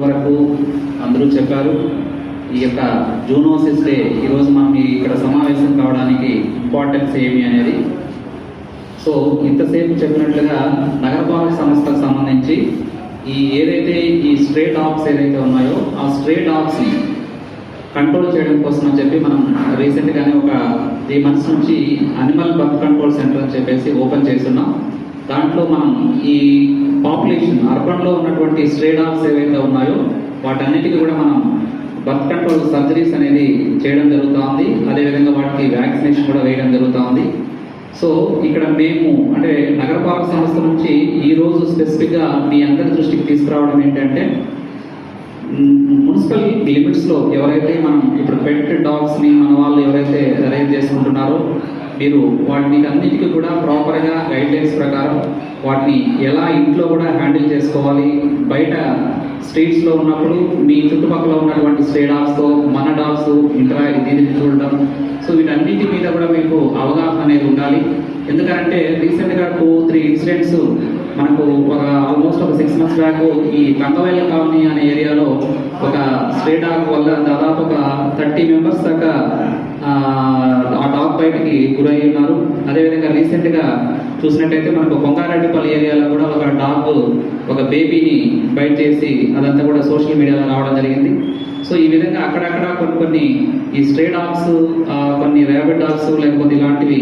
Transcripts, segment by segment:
వరకు అందరూ చెప్పారు. ఈ యొక్క జూనోసిస్ డే ఈరోజు మనం ఇక్కడ సమావేశం కావడానికి ఇంపార్టెన్స్ ఏమి అనేది. సో ఇంతసేపు చెప్పినట్లుగా నగరపాలక సంస్థకు సంబంధించి ఈ ఏదైతే ఈ స్ట్రే డాగ్స్ ఏదైతే ఉన్నాయో ఆ స్ట్రే డాగ్స్ని కంట్రోల్ చేయడం కోసం అని చెప్పి మనం రీసెంట్గానే ఒక త్రీ మంత్స్ నుంచి అనిమల్ బర్త్ కంట్రోల్ సెంటర్ అని చెప్పేసి ఓపెన్ చేస్తున్నాం. దాంట్లో మనం ఈ పాపులేషన్ అర్బన్లో ఉన్నటువంటి స్ట్రేడాన్స్ ఏవైతే ఉన్నాయో వాటన్నిటికీ కూడా మనం బర్త్ కంట్రోల్ సర్జరీస్ అనేది చేయడం జరుగుతూ ఉంది అదేవిధంగా వాటికి వ్యాక్సినేషన్ కూడా వేయడం జరుగుతూ ఉంది సో ఇక్కడ మేము అంటే నగరపాలక సంస్థ నుంచి ఈ రోజు స్పెసిఫిక్గా మీ అందరి దృష్టికి తీసుకురావడం ఏంటంటే మున్సిపల్ లిమిట్స్లో ఎవరైతే మనం ఇప్పుడు పెట్ డాగ్స్ని మన వాళ్ళు ఎవరైతే అరేంజ్ చేసుకుంటున్నారో మీరు వాటిని అన్నిటికీ కూడా ప్రాపర్గా గైడ్లైన్స్ ప్రకారం వాటిని ఎలా ఇంట్లో కూడా హ్యాండిల్ చేసుకోవాలి? బయట స్ట్రీట్స్లో ఉన్నప్పుడు మీ చుట్టుపక్కల ఉన్నటువంటి స్టే డాగ్స్తో మన డాగ్స్ ఇంట్రా దీనిని చూడడం. సో వీటన్నిటి మీద కూడా మీకు అవగాహన అనేది ఉండాలి. ఎందుకంటే రీసెంట్గా టూ త్రీ ఇన్సిడెంట్స్ మనకు ఒక ఆల్మోస్ట్ ఒక సిక్స్ మంత్స్ బ్యాక్ ఈ కంగవేల కాలనీ అనే ఏరియాలో ఒక స్టే డాగ్ వల్ల దాదాపు ఒక థర్టీ మెంబర్స్ దాకా బయటకి గురై ఉన్నారు. అదేవిధంగా రీసెంట్గా చూసినట్టయితే మనకు కొంగారెడ్డిపల్లి ఏరియాలో కూడా ఒక డాగ్ ఒక బేబీని బయట చేసి అదంతా కూడా సోషల్ మీడియాలో రావడం జరిగింది. సో ఈ విధంగా అక్కడక్కడ కొన్ని కొన్ని ఈ స్ట్రే డాగ్స్ కొన్ని ర్యాబిట్ డాగ్స్ లేకపోతే ఇలాంటివి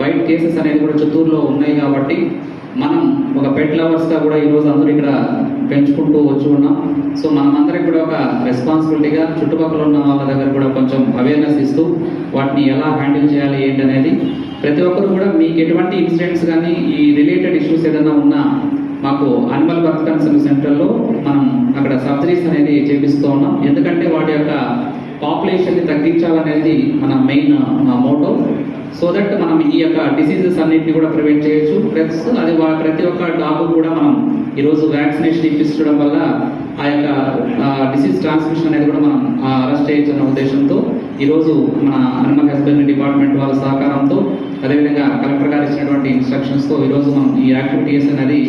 బయట కేసెస్ అనేది కూడా చిత్తూరులో ఉన్నాయి కాబట్టి మనం ఒక పెట్ లవర్స్గా కూడా ఈరోజు అందరూ ఇక్కడ పెంచుకుంటూ వచ్చి ఉన్నాం. సో మనమందరికి కూడా ఒక రెస్పాన్సిబిలిటీగా చుట్టుపక్కల ఉన్న వాళ్ళ దగ్గర కూడా కొంచెం అవేర్నెస్ ఇస్తూ వాటిని ఎలా హ్యాండిల్ చేయాలి ఏంటి అనేది ప్రతి ఒక్కరు కూడా మీకు ఎటువంటి ఇన్సిడెంట్స్ కానీ ఈ రిలేటెడ్ ఇష్యూస్ ఏదైనా ఉన్నా మాకు అనిమల్ బర్త్ కన్సర్న్ సెంటర్లో మనం అక్కడ సర్జరీస్ అనేది చేపిస్తూ ఉన్నాం. ఎందుకంటే వాటి యొక్క పాపులేషన్ని తగ్గించాలనేది మన మెయిన్ మోటో. సో దట్ మనం ఈ యొక్క డిసీజెస్ అన్నింటినీ కూడా ప్రివెంట్ చేయొచ్చు. ప్లస్ అది ప్రతి ఒక్క డాగ్ కూడా మనం ఈరోజు వ్యాక్సినేషన్ ఇప్పించడం వల్ల ఆ యొక్క డిసీజ్ ట్రాన్స్మిషన్ అనేది కూడా మనం అరెస్ట్ చేయొచ్చు అన్న ఉద్దేశంతో. ఈరోజు మన అన్న హస్బెండరీ డిపార్ట్మెంట్ వాళ్ళ సహకారంతో అదేవిధంగా కలెక్టర్ గారు ఇచ్చినటువంటి ఇన్స్ట్రక్షన్స్తో ఈరోజు మనం ఈ యాక్టివిటీస్ అనేది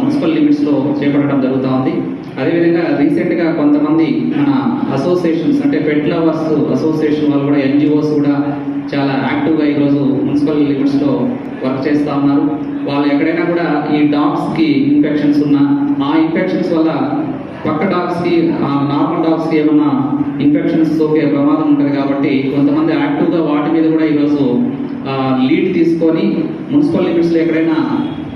మున్సిపల్ లిమిట్స్లో చేపట్టడం జరుగుతూ ఉంది. అదేవిధంగా రీసెంట్గా కొంతమంది మన అసోసియేషన్స్ అంటే పెట్ లవర్స్ అసోసియేషన్ వాళ్ళు కూడా ఎన్జిఓస్ కూడా చాలా యాక్టివ్గా ఈరోజు మున్సిపల్ లిమిట్స్లో వర్క్ చేస్తూ ఉన్నారు. వాళ్ళు ఎక్కడైనా కూడా ఈ డాగ్స్కి ఇన్ఫెక్షన్స్ ఉన్నా ఆ ఇన్ఫెక్షన్స్ వల్ల పక్క డాగ్స్కి నార్మల్ డాగ్స్కి ఏమన్నా ఇన్ఫెక్షన్స్ సోకే ప్రమాదం ఉంటుంది కాబట్టి కొంతమంది యాక్టివ్గా వాటి మీద కూడా ఈరోజు లీడ్ తీసుకొని మున్సిపల్ లిమిట్స్లో ఎక్కడైనా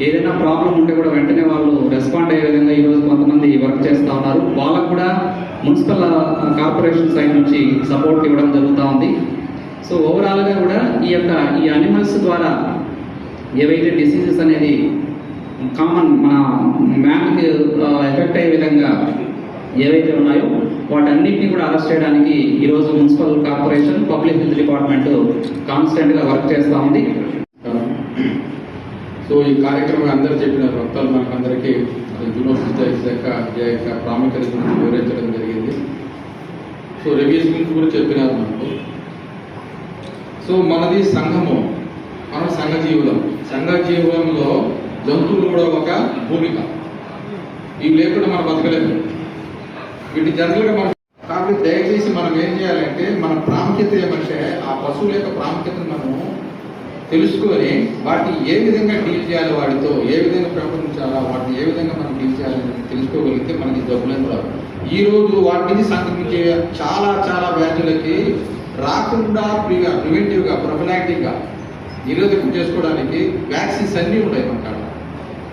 ఏదైనా ప్రాబ్లం ఉంటే కూడా వెంటనే వాళ్ళు రెస్పాండ్ అయ్యే విధంగా ఈరోజు కొంతమంది వర్క్ చేస్తూ ఉన్నారు. వాళ్ళకు కూడా మున్సిపల్ కార్పొరేషన్ సైడ్ నుంచి సపోర్ట్ ఇవ్వడం జరుగుతూ ఉంది. సో ఓవరాల్గా కూడా ఈ యొక్క ఈ అనిమల్స్ ద్వారా ఏవైతే డిసీజెస్ అనేది కామన్ మన మ్యాన్కి ఎఫెక్ట్ అయ్యే విధంగా ఏవైతే ఉన్నాయో వాటన్నిటిని కూడా అరెస్ట్ చేయడానికి ఈరోజు municipal corporation public health department కాన్స్టెంట్గా వర్క్ చేస్తూ ఉంది. సో ఈ కార్యక్రమం అందరూ చెప్పిన వక్తలు మనకందరికీ యూనివర్సిటీ యొక్క యొక్క ప్రాముఖ్యత గురించి వివరించడం జరిగింది. సో రివ్యూస్ గురించి కూడా చెప్పినారు మనకు. సో మనది సంఘము మనం సంఘ జీవులం సంఘ జీవులంలో జంతువులు కూడా ఒక భూమిక. ఇవి లేకుండా మనం బతకలేదు వీటి జనరల్గా మనం కాబట్టి దయచేసి మనం ఏం చేయాలంటే మన ప్రాముఖ్యత ఏమంటే ఆ పశువుల యొక్క ప్రాముఖ్యతను మనము తెలుసుకొని వాటిని ఏ విధంగా డీల్ చేయాలి వాటితో ఏ విధంగా పెంపొందించాలా వాటిని ఏ విధంగా మనం డీల్ చేయాలని తెలుసుకోగలిగితే మనకి జబ్బులేం రావు. ఈ రోజు వాటి నుంచి సంక్రమించే చాలా చాలా వ్యాధులకి రాకుండా ప్రిగా ప్రివెంటివ్గా ప్రొఫిలాక్టిక్గా నిరోధకం చేసుకోవడానికి వ్యాక్సిన్స్ అన్నీ ఉన్నాయి మనకు.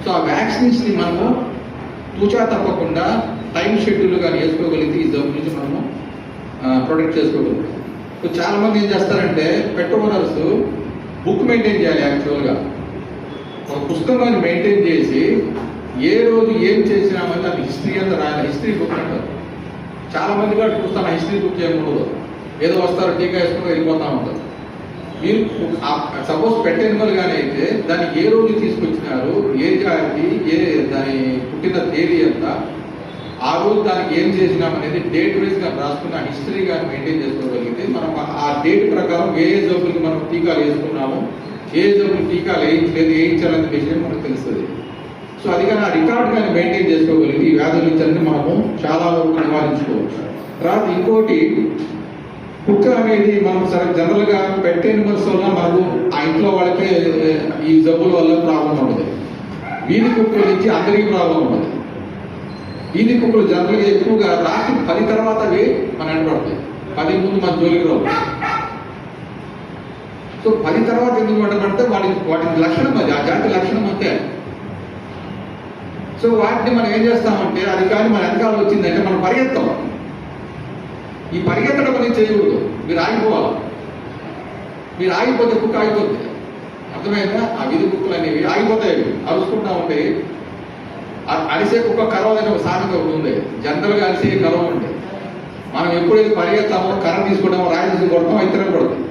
సో ఆ వ్యాక్సిన్స్ని మనము తూచా తప్పకుండా టైం షెడ్యూల్ కానీ వేసుకోగలిగితే ఈ జబ్బు నుంచి మనము ప్రొటెక్ట్ చేసుకోగలుగుతాం సో చాలా మంది ఏం చేస్తారంటే పెట్ ఓనర్స్ బుక్ మెయింటైన్ చేయాలి యాక్చువల్గా ఒక పుస్తకాన్ని మెయింటైన్ చేసి ఏ రోజు ఏం చేసినామని దాని హిస్టరీ అంతా రాయాలి. హిస్టరీ బుక్ అంటారు. చాలా మంది కూడా చూస్తాను హిస్టరీ బుక్ చేయకూడదు. ఏదో వస్తారు టీకా వేసుకుని వెళ్ళిపోతా ఉంటారు. మీరు సపోజ్ పెట్ ఎనిమల్ కానీ అయితే దాన్ని ఏ రోజు తీసుకొచ్చినారు? ఏ జాతి? ఏ దాని పుట్టిన తేదీ ఎంత? ఆ రోజు దానికి ఏం చేసినాం అనేది డేట్ వైజ్గా రాసుకున్న హిస్టరీ కానీ మెయింటైన్ చేసుకోగలిగితే మనం ఆ డేట్ ప్రకారం ఏ ఏ జబ్బులకి మనం టీకాలు వేసుకున్నాము ఏ జబ్బులు టీకాలు వేయించలేదు వేయించాలనే విషయం మనకు తెలుస్తుంది. సో అది కానీ ఆ రికార్డ్ కానీ మెయింటైన్ చేసుకోగలిగి ఈ వ్యాధుల నుంచి అన్ని మనము చాలా వరకు నివారించుకోవచ్చు. తర్వాత ఇంకోటి కుక్క అనేది మనం సరే జనరల్గా పెట్ ఎనిమల్స్ వల్ల మనకు ఆ ఇంట్లో వాళ్ళకే ఈ జబ్బుల వల్ల ప్రాబ్లం ఉండదు. వీధి కుక్కల నుంచి అందరికీ ప్రాబ్లం ఉండదు. వీధి కుక్కలు జనరల్గా ఎక్కువగా రాత్రి పది తర్వాత అవి మన ఎండబడతాయి పది ముందు మన జోలికి రావు. సో పది తర్వాత ఎందుకు వెంటబడితే వాటి వాటి లక్షణం అది ఆ జాతి లక్షణం అంతే. సో వాటిని మనం ఏం చేస్తామంటే అది కానీ మన వెనకాల వచ్చిందంటే మనం పరిగెత్తాం. ఈ పరిగెత్తడం అనేది చేయకూడదు. మీరు ఆగిపోవాలి. మీరు ఆగిపోతే కుక్క ఆగిపోతుంది అర్థమైందా? ఆ విధి కుక్కలు అనేవి ఆగిపోతాయి. అరుచుకుంటా ఉంటే అరిసే కుక్క కరవ అనే ఒక సాధన ఒకటి ఉంది. జనరల్గా అరిసే కరవ ఉంది మనం ఎప్పుడైతే పరిగెత్తామో కర్ర తీసుకుంటామో రాయి తీసుకుని కొడతామో ఇతరం కొడతాం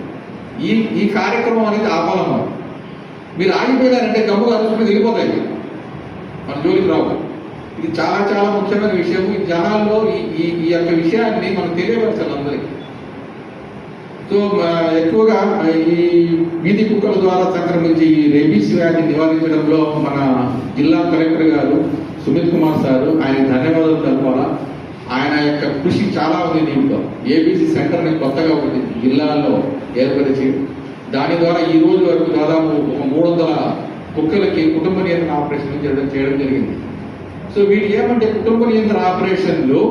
ఈ ఈ కార్యక్రమం అనేది ఆపాలం మీరు ఆగిపోయినారంటే గమ్ముగా అరుచుకుని వెళ్ళిపోతాయి. మన జోలికి రావు. ఇది చాలా చాలా ముఖ్యమైన విషయం ఈ జనాల్లో ఈ ఈ యొక్క విషయాన్ని మనం తెలియపరచాలి అందరికీ. సో ఎక్కువగా ఈ వీధి కుక్కల ద్వారా సంక్రమించి ఈ రెబీస్ వ్యాధి నివారించడంలో మన జిల్లా కలెక్టర్ గారు సుమిత్ కుమార్ సారు ఆయన ధన్యవాదాలు తెలపాలా ఆయన యొక్క కృషి చాలా ఉంది దీంట్లో. ఏబీసీ సెంటర్ని కొత్తగా ఉంది జిల్లాలో ఏర్పరిచి. దాని ద్వారా ఈ రోజు వరకు దాదాపు ఒక మూడు వందల కుక్కలకి కుటుంబ నియంత్రణ ఆపరేషన్ చేయడం చేయడం జరిగింది. సో వీటి ఏమంటే కుటుంబ నియంత్రణ ఆపరేషన్లు.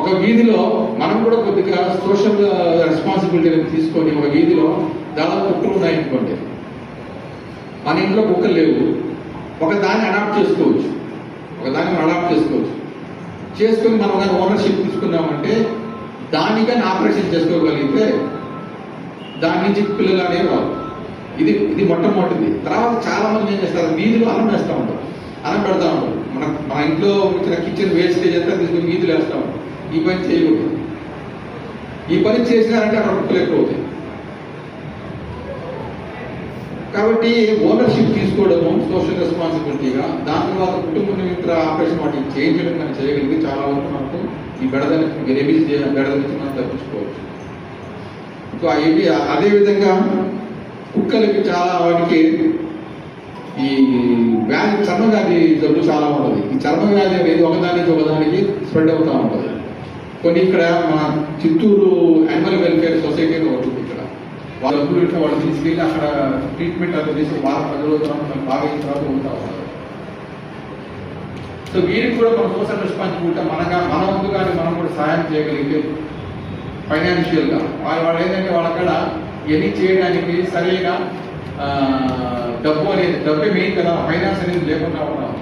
ఒక వీధిలో మనం కూడా కొద్దిగా సోషల్ రెస్పాన్సిబిలిటీ తీసుకొని ఒక వీధిలో దాదాపు కుక్కలు ఉన్నాయనుకోండి మన ఇంట్లో కుక్కలు లేవు. ఒక దాన్ని అడాప్ట్ చేసుకోవచ్చు. ఒక దాన్ని మనం అడాప్ట్ చేసుకోవచ్చు. చేసుకుని మనం కానీ ఓనర్షిప్ తీసుకున్నామంటే దాన్ని కానీ ఆపరేషన్ చేసుకోగలిగితే దాని నుంచి పిల్లలు అనేవి రావు. ఇది ఇది మొట్టమొదటిది. తర్వాత చాలా మంది ఏం చేస్తారు? వీధిలో అన్నం వేస్తూ ఉంటారు. అన్నం పెడతా ఉంటారు. మన మా ఇంట్లో వచ్చిన కిచెన్ వేస్టేజ్ అంతా తీసుకుని వీధిలో వేస్తాం. ఈ పని చేయకూడదు. ఈ పని చేసినారంటే అక్కడ కుక్కలు ఎక్కువ కాబట్టి ఓనర్షిప్ తీసుకోవడము సోషల్ రెస్పాన్సిబిలిటీగా దాని తర్వాత కుటుంబ నిమిత్ర ఆపరేషన్ వాటిని చేయించడం మనం చేయగలిగితే చాలా వరకు మనకు ఈ బెడద రెబీస్ బెడద నుంచి మనం తప్పించుకోవచ్చు. సో అవి అదేవిధంగా కుక్కలకి చాలా వాటికి ఈ వ్యాధి చర్మవ్యాధి జబ్బు చాలా ఉంటుంది. ఈ చర్మవ్యాధి అనేది ఒకదానికి ఒకదానికి స్ప్రెడ్ అవుతూ ఉంటుంది. కొన్ని ఇక్కడ మన చిత్తూరు యానిమల్ వెల్ఫేర్ సొసైటీ అని ఒకటి ఇక్కడ. వాళ్ళ డబ్బులు ఇట్లా వాళ్ళు తీసుకెళ్ళి అక్కడ ట్రీట్మెంట్ అది చేసి వారం పది రోజుల బాగా తర్వాత ఉంటా ఉంటారు సో వీరికి కూడా మన సోషల్ రెస్పాన్సిబిలిటీ మనగా మన వంతుగానే మనం కూడా సహాయం చేయగలిగితే ఫైనాన్షియల్గా వాళ్ళు వాళ్ళు ఏంటంటే వాళ్ళక్కడ ఎన్ని చేయడానికి సరైన డబ్బు అనేది డబ్బు మెయిన్ కదా. ఫైనాన్స్ అనేది లేకుండా ఉన్నాం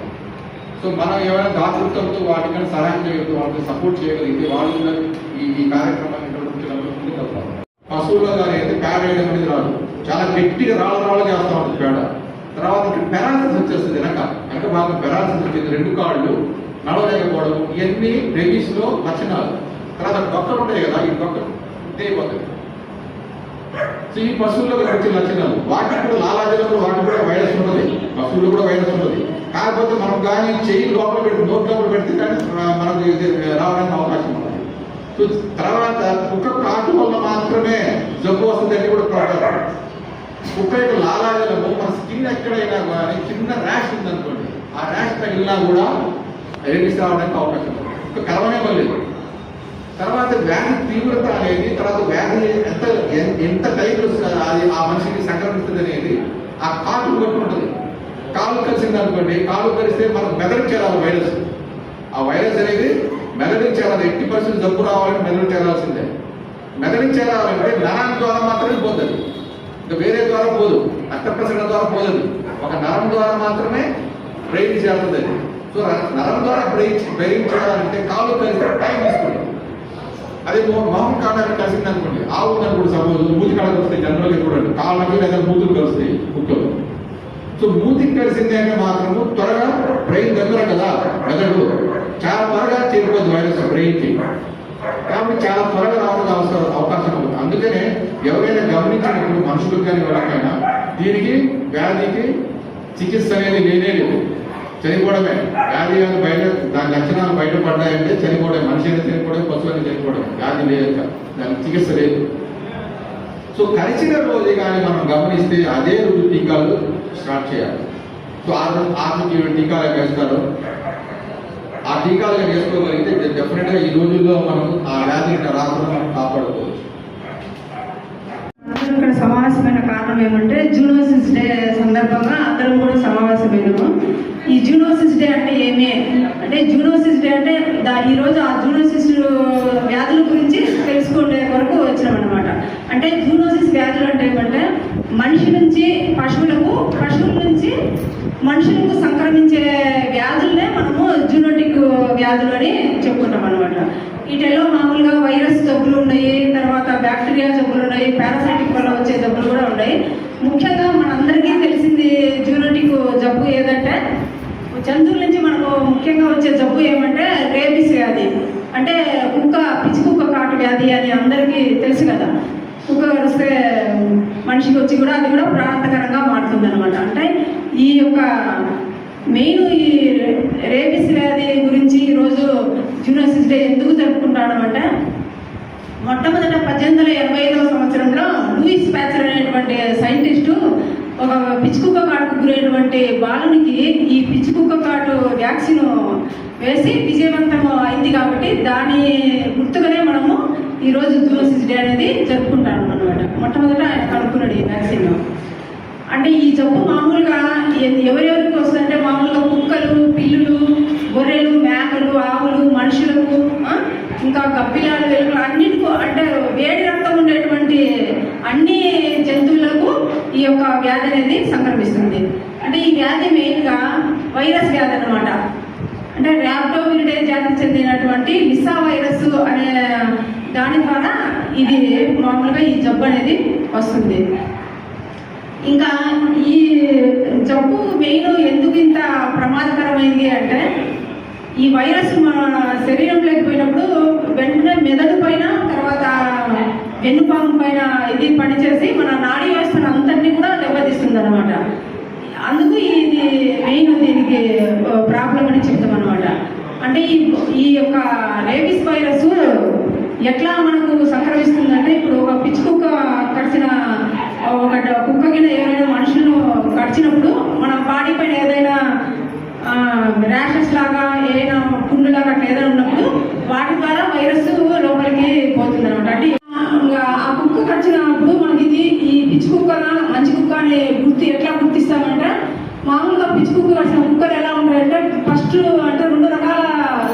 సో మనం ఏమైనా దాతృత్వంతో వాటికైనా సహాయం చేయగలిగితే వాళ్ళకి సపోర్ట్ చేయగలిగితే వాళ్ళు కూడా ఈ ఈ కార్యక్రమాన్ని నిర్వహించడంలో ముందుకు వెళ్తారు. అయితే పేడ వేయడం అనేది రాదు. చాలా గట్టిగా రాళ్ళ రాళ్ళు చేస్తూ ఉంటుంది పేడ. తర్వాత ఇక్కడ పెరాలసిస్ వచ్చేస్తుంది వెనక. వెనక భాగం పెరాలసిస్ వచ్చింది. రెండు కాళ్ళు నడవలేకపోవడం ఇవన్నీ రెబీస్లో లక్షణాలు. తర్వాత డొక్కలు ఉంటాయి కదా ఈ డొక్కలు అయిపోతాయి సో ఈ పశువుల్లో వచ్చే లక్షణాలు. వాటికి కూడా లాలాజలకు వాటికి కూడా వైరస్ ఉంటుంది. పశువులు కూడా వైరస్ ఉంటుంది. కాకపోతే మనం కానీ చెయ్యి లోపల పెట్టి నోట్ లోపల పెడితే కానీ మనకు రావడానికి అవకాశం ఉంటుంది. సో తర్వాత కుక్క కాటు వల్ల మాత్రమే జబ్బు వస్తుందని కూడా ప్రాబ్లం కుక్క యొక్క లాలాజలము మన స్కిన్ ఎక్కడైనా కానీ చిన్న ర్యాష్ ఉందనుకోండి ఆ ర్యాష్ తగిలినా కూడా రెడీస్ రావడానికి అవకాశం ఉంటుంది. కలవనే పర్లేదు వ్యాధి తీవ్రత అనేది తర్వాత వ్యాధి ఎంత ఎంత టైంలో అది ఆ మనిషికి సంక్రమిస్తుంది అనేది ఆ కాలు బట్టి ఉంటుంది. కాలు కలిసింది అనుకోండి కాలు కలిస్తే మనం మెదడు చేరాలి వైరస్. ఆ వైరస్ అనేది మెదడు చేరాలి ఎట్టి పర్సెంట్ జబ్బు రావాలంటే మెదడు చేరాల్సిందే. మెదడు చేరాలంటే నరం ద్వారా మాత్రమే పోతుంది. ఇంకా వేరే ద్వారా పోదు రక్త ప్రసరణ ద్వారా పోదు ఒక నరం ద్వారా మాత్రమే బ్రెయిన్ చేరుతుంది సో నరం ద్వారా బ్రెయిన్ బ్రెయిన్ చేయాలంటే కాలు కలిసి టైం తీసుకుంటుంది. అదే మామూలు మొహం కాళ్ళకి కలిసింది అనుకోండి. ఆవు అనుకోండి సపోజ్ మూతి కాళ్ళకి వస్తాయి జనరల్గా చూడండి. కాళ్ళకి లేదా మూతులు కలుస్తాయి కుక్కలు సో మూతికి కలిసింది అంటే మాత్రము త్వరగా బ్రెయిన్ దగ్గర కదా మెదడు. చాలా త్వరగా చేరిపోద్ది వైరస్ బ్రెయిన్కి కాబట్టి చాలా త్వరగా రావడం అవసరం అవకాశం ఉంది. అందుకనే ఎవరైనా గమనించినప్పుడు మనుషులకు కానీ ఎవరికైనా దీనికి వ్యాధికి చికిత్స అనేది లేనే లేదు. చనిపోవడమే. వ్యాధి బయట దాని లక్షణాలు బయటపడ్డాయంటే చనిపోవడం మనిషి అయినా చనిపోవడం పశువు చనిపోవడం వ్యాధి లేక దానికి చికిత్స లేదు. సో కలిసిన రోజు కానీ మనం గమనిస్తే అదే రోజు టీకాలు స్టార్ట్ చేయాలి. సో ఆ రోజు ఆ రోజు టీకాలు వేస్తారు? ఆ టీకాలు వేసుకోగలిగితే డెఫినెట్గా ఈ రోజుల్లో మనం ఆ వ్యాధిని రాకుండా మనం కాపాడుకోవచ్చు. సమావేశమైన కారణం ఏమంటే జూనోసిస్ డే సందర్భంగా అందరం కూడా సమావేశమైనాము. ఈ జూనోసిస్ డే అంటే ఏమే? అంటే జూనోసిస్ డే అంటే దా ఈ రోజు ఆ జూనోసిస్ వ్యాధుల గురించి తెలుసుకునే వరకు వచ్చినామన్నమాట. అంటే జూనోసిస్ వ్యాధులు అంటే ఏమంటే మనిషి నుంచి పశువులకు పశువుల నుంచి మనుషులకు సంక్రమించే వ్యాధులనే మనము జూనోటిక్ వ్యాధులు అని అనమాట వీటిలో మామూలుగా వైరస్ జబ్బులు ఉన్నాయి తర్వాత బ్యాక్టీరియా జబ్బులు ఉన్నాయి పారాసైటిక్ వల్ల వచ్చే జబ్బులు కూడా ఉన్నాయి. ముఖ్యంగా మనందరికీ తెలిసింది జూనోటిక్ జబ్బు ఏదంటే జంతువుల నుంచి మనకు ముఖ్యంగా వచ్చే జబ్బు ఏమంటే రేబిస్ వ్యాధి. అంటే కుక్క పిచ్చి కుక్క కాటు వ్యాధి అని అందరికీ తెలుసు కదా. కుక్క కరిస్తే మనిషికి వచ్చి కూడా అది కూడా ప్రాణాంతకరంగా మారుతుంది అనమాట అంటే ఈ యొక్క మెయిన్ ఈ రేబిస్ వ్యాధి గురించి ఈరోజు జూనోసిస్ డే ఎందుకు జరుపుకుంటాడు అంటే మొట్టమొదట పద్దెనిమిది వందల ఎనభై ఐదవ సంవత్సరంలో లూయిస్ ప్యాచర్ అనేటువంటి సైంటిస్టు ఒక పిచ్చుకుక్క కాటుకు గురైనటువంటి బాలునికి ఈ పిచ్చుకుక్క కాటు వ్యాక్సిన్ వేసి విజయవంతం అయింది కాబట్టి దాని గుర్తుగానే మనము ఈరోజు జూసిస్ డే అనేది జరుపుకుంటాం అనమాట మొట్టమొదట ఆయన కనుక్కున్నాడు ఈ వ్యాక్సిన్. అంటే ఈ జబ్బు మామూలుగా ఎవరెవరికి వస్తుందంటే మామూలుగా కుక్కలు పిల్లులు గొర్రెలు మేకలు ఆవులు మనుషులకు ఇంకా గప్పిల వెలుగులు అన్నింటికి అంటే వేడి రక్తం ఉండేటువంటి అన్ని జంతువులకు ఈ యొక్క వ్యాధి అనేది సంక్రమిస్తుంది. అంటే ఈ వ్యాధి మెయిన్గా వైరస్ వ్యాధి అన్నమాట. అంటే ర్యాప్టోవిరిడే జాతికి చెందినటువంటి విసా వైరస్ అనే దాని ద్వారా ఇది మామూలుగా ఈ జబ్బు అనేది వస్తుంది. ఇంకా ఈ జబ్బు మెయిన్ ఎందుకు ఇంత ప్రమాదకరమైంది అంటే ఈ వైరస్ మన శరీరంలోకి పోయినప్పుడు వెంటనే మెదడు పైన తర్వాత వెన్నుపాము పైన ఇది పనిచేసి మన నాడీ వ్యవస్థను అంతటినీ కూడా దెబ్బతీస్తుంది అనమాట అందుకు ఇది మెయిన్ దీనికి ప్రాబ్లం అని చెప్తాం అనమాట అంటే ఈ ఈ యొక్క రేబిస్ వైరస్ ఎట్లా మనకు సంక్రమిస్తుందంటే ఇప్పుడు ఒక పిచ్చి కుక్క కరిచిన ఒక కుక్క కింద ఎవరైనా మనుషులను కరిచినప్పుడు మన బాడీ పైన ఏదైనా ర్యాషెస్ లాగా ఏదైనా పుండు లాగా అట్లా ఏదైనా ఉన్నప్పుడు వాటి ద్వారా వైరస్ లోపలికి పోతుంది అనమాట అంటే ఆ కుక్క కచ్చినప్పుడు మనకి ఇది ఈ పిచ్చి కుక్క మంచి కుక్క అనే గుర్తి ఎట్లా గుర్తిస్తామంటే? మామూలుగా పిచ్చి కుక్క కరిచిన కుక్కలు ఎలా ఉంటాయంటే ఫస్ట్ అంటే రెండు రకాల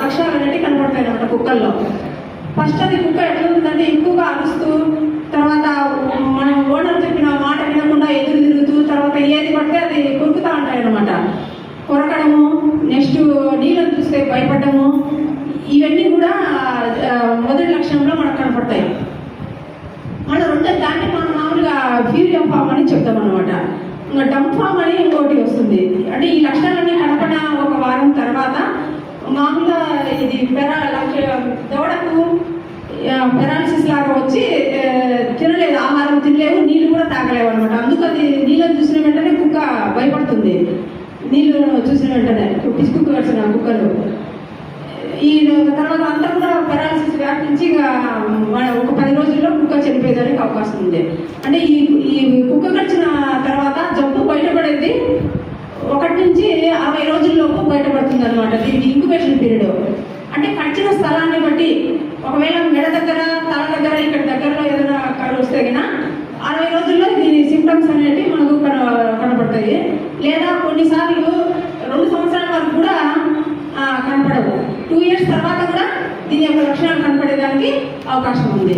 లక్షణాలు అనేవి కనపడతాయి అనమాట కుక్కల్లో. ఫస్ట్ అది కుక్క ఎట్లా ఉందంటే ఎక్కువగా అరుస్తూ తర్వాత మనం ఓనర్ చెప్పిన మాట వినకుండా ఎదురు తిరుగుతూ తర్వాత ఏది పడితే అది కొరుకుతా ఉంటాయి అనమాట కొరకడము నీళ్ళని చూస్తే భయపడము ఇవన్నీ కూడా మొదటి లక్షణంలో మనకు కనపడతాయి. మళ్ళీ రెండో దాన్ని మనం మామూలుగా ఫ్యూరియం ఫామ్ అని చెప్తాం అనమాట ఇంకా డంప్ ఫామ్ అని ఇంకోటి వస్తుంది. అంటే ఈ లక్షణాలన్నీ కనపడిన ఒక వారం తర్వాత మామూలుగా ఇది పెరా దవడకు పెరాలసిస్ లాగా వచ్చి తినలేదు ఆహారం తినలేవు నీళ్ళు కూడా తాగలేవు అనమాట అందుకు అది నీళ్ళని చూసిన వెంటనే కుక్క భయపడుతుంది. నీళ్ళు చూసిన వెంటనే పిచ్చి కుక్క కుక్కలు. ఈ తర్వాత అంతా కూడా పెరాలసిస్ వ్యాపించి ఇక మన ఒక పది రోజుల్లో కుక్క చనిపోయేదానికి అవకాశం ఉంది. అంటే ఈ ఈ కుక్క కడిచిన తర్వాత జబ్బు బయటపడేది. ఒకటి నుంచి అరవై రోజుల్లోపు బయటపడుతుంది అనమాట దీనికి ఇంక్యుబేషన్ పీరియడ్ అంటే కడిచిన స్థలాన్ని బట్టి ఒకవేళ మెడ దగ్గర తల దగ్గర ఇక్కడ దగ్గరలో ఏదైనా కళ్ళు వస్తే కనుక అరవై రోజుల్లో దీని సిమ్టమ్స్ అనేవి మనకు కన- కనపడతాయి లేదా కొన్నిసార్లు రెండు సంవత్సరాల వరకు కూడా ఆ, కనపడవు టూ ఇయర్స్ తర్వాత కూడా దీని యొక్క లక్షణాలు కనపడేదానికి అవకాశం ఉంది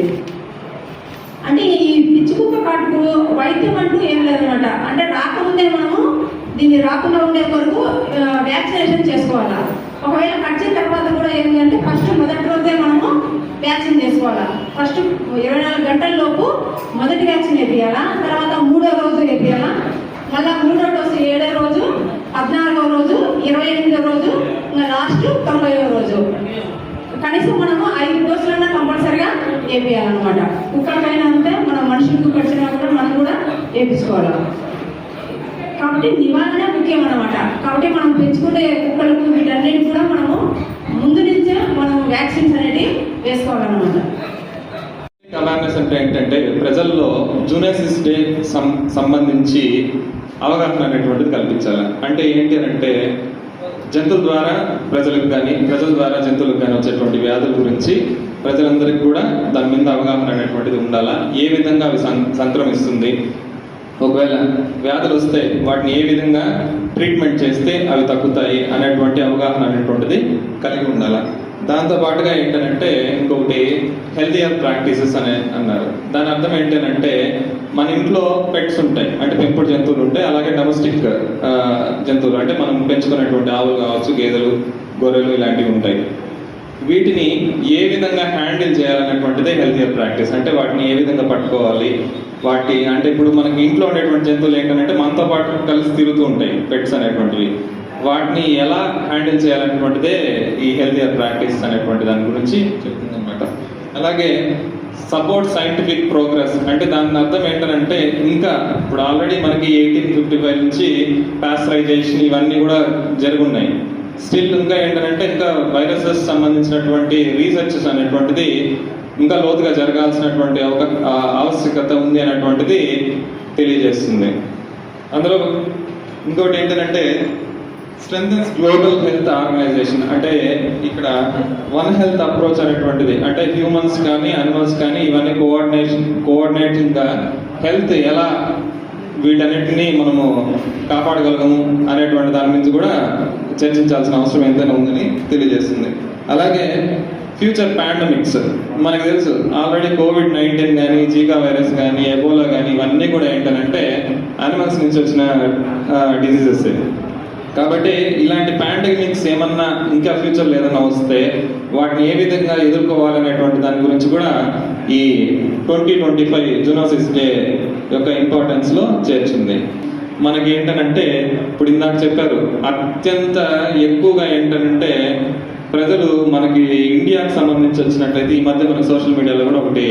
అంటే ఈ పిచ్చి కుక్క కాటుకు వైద్యం అంటూ ఏం లేదనమాట అంటే రాకముందే మనము దీన్ని రాకుండా ఉండే వరకు వ్యాక్సినేషన్ చేసుకోవాలా ఒకవేళ కట్టిన తర్వాత కూడా ఏంటి అంటే ఫస్ట్ మొదటి రోజే మనము వ్యాక్సిన్ చేసుకోవాలా ఫస్ట్ ఇరవై నాలుగు గంటల లోపు మొదటి వ్యాక్సిన్ వేపియాలా తర్వాత మూడో రోజు వేపియాలా మళ్ళా మూడో డోసు ఏడో రోజు పద్నాలుగో రోజు ఇరవై ఎనిమిదో రోజు ఇంకా లాస్ట్ తొంభైవ రోజు. కనీసం మనము ఐదు డోసులన్నా కంపల్సరిగా వేపియాలన్నమాట కుక్కలకైనా అంతే మన మనుషులకు కడిచినా కూడా మనం కూడా వేపించుకోవాలి కాబట్టి నివారణ ముఖ్యం అనమాట కాబట్టి మనం పెంచుకునే కుక్కలకు వీటన్నిటి కూడా మనము ముందు నుంచే మనం వ్యాక్సిన్స్ అనేది వేసుకోవాలన్నమాట. అవేర్నెస్ ఏంటంటే ప్రజల్లో జూనైసిస్ డే సం సంబంధించి అవగాహన అనేటువంటిది కల్పించాలి. అంటే ఏంటి అని అంటే జంతువుల ద్వారా ప్రజలకు కానీ ప్రజల ద్వారా జంతువులకు కానీ వచ్చేటువంటి వ్యాధుల గురించి ప్రజలందరికీ కూడా దాని మీద అవగాహన అనేటువంటిది ఉండాలా? ఏ విధంగా అవి సం సంక్రమిస్తుంది? ఒకవేళ వ్యాధులు వస్తే వాటిని ఏ విధంగా ట్రీట్మెంట్ చేస్తే అవి తగ్గుతాయి అనేటువంటి అవగాహన అనేటువంటిది కలిగి ఉండాలి? దాంతో పాటుగా ఏంటంటే ఇంకొకటి హెల్తీయర్ ప్రాక్టీసెస్ అనే అన్నారు. దాని అర్థం ఏంటంటే మన ఇంట్లో పెట్స్ ఉంటాయి. అంటే పెంపుడు జంతువులు ఉంటాయి. అలాగే డొమెస్టిక్ జంతువులు. అంటే మనం పెంచుకునేటువంటి ఆవులు కావచ్చు గేదెలు గొర్రెలు ఇలాంటివి ఉంటాయి. వీటిని ఏ విధంగా హ్యాండిల్ చేయాలనేటువంటిదే హెల్తియర్ ప్రాక్టీస్ అంటే వాటిని ఏ విధంగా పట్టుకోవాలి? వాటి అంటే ఇప్పుడు మనకి ఇంట్లో ఉండేటువంటి జంతువులు ఏంటంటే మనతో పాటు కలిసి తిరుగుతూ ఉంటాయి. పెట్స్ అనేటువంటివి. వాటిని ఎలా హ్యాండిల్ చేయాలనేటువంటిదే ఈ హెల్తియర్ ప్రాక్టీస్ అనేటువంటి దాని గురించి చెప్తుంది అనమాట అలాగే సపోర్ట్ సైంటిఫిక్ ప్రోగ్రెస్ అంటే దాని అర్థం ఏంటంటే ఇంకా ఇప్పుడు ఆల్రెడీ మనకి ఎయిటీన్ ఫిఫ్టీ ఫైవ్ నుంచి ప్యాస్టరైజేషన్ ఇవన్నీ కూడా జరుగున్నాయి. స్టిల్ ఇంకా ఏంటంటే ఇంకా వైరసెస్ సంబంధించినటువంటి రీసెర్చెస్ అనేటువంటిది ఇంకా లోతుగా జరగాల్సినటువంటి ఆవశ్యకత ఉంది అనేటువంటిది తెలియజేస్తుంది. అందులో ఇంకోటి ఏంటంటే స్ట్రెంగ్స్ గ్లోబల్ హెల్త్ ఆర్గనైజేషన్. అంటే ఇక్కడ వన్ హెల్త్ అప్రోచ్ అనేటువంటిది. అంటే హ్యూమన్స్ కానీ అనిమల్స్ కానీ ఇవన్నీ కోఆర్డినేషన్ కోఆర్డినేటింగ్ హెల్త్ ఎలా వీటన్నిటిని మనము కాపాడగలము అనేటువంటి దాని గురించి కూడా చర్చించాల్సిన అవసరం ఎంతైనా ఉందని తెలియజేస్తుంది. అలాగే ఫ్యూచర్ పాండమిక్స్. మనకు తెలుసు ఆల్రెడీ కోవిడ్ నైన్టీన్ కానీ జీకా వైరస్ కానీ ఎబోలా కానీ ఇవన్నీ కూడా ఏంటంటే అనిమల్స్ నుంచి వచ్చిన డిసీజెస్ కాబట్టి ఇలాంటి పాండమిక్స్ ఏమన్నా ఇంకా ఫ్యూచర్లో ఏదైనా వస్తే వాటిని ఏ విధంగా ఎదుర్కోవాలనేటువంటి దాని గురించి కూడా ఈ twenty twenty five zoonosis day యొక్క ఇంపార్టెన్స్లో చేర్చింది. మనకి ఏంటనంటే ఇప్పుడు ఇందాక చెప్పారు అత్యంత ఎక్కువగా ఏంటనంటే ప్రజలు మనకి ఇండియాకి సంబంధించి వచ్చినట్లయితే ఈ మధ్య మనకి సోషల్ మీడియాలో కూడా ఒకటి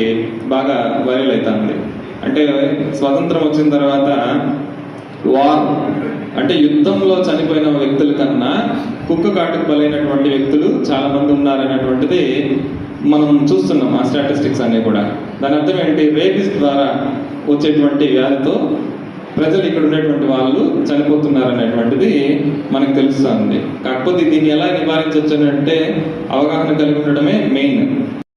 బాగా వైరల్ అవుతుంది అంటే స్వతంత్రం వచ్చిన తర్వాత వార్ అంటే యుద్ధంలో చనిపోయిన వ్యక్తుల కన్నా కుక్క కాటుకు బలైనటువంటి వ్యక్తులు చాలా మంది ఉన్నారనేటువంటిది మనం చూస్తున్నాం ఆ స్టాటిస్టిక్స్ అన్ని కూడా. దాని అర్థం ఏంటి? రేపిస్ ద్వారా వచ్చేటువంటి వ్యాధితో ప్రజలు ఇక్కడ ఉండేటువంటి వాళ్ళు చనిపోతున్నారు అనేటువంటిది మనకు తెలుస్తుంది. కాకపోతే దీన్ని ఎలా నివారించవచ్చు అని అంటే అవగాహన కలిగి ఉండడమే మెయిన్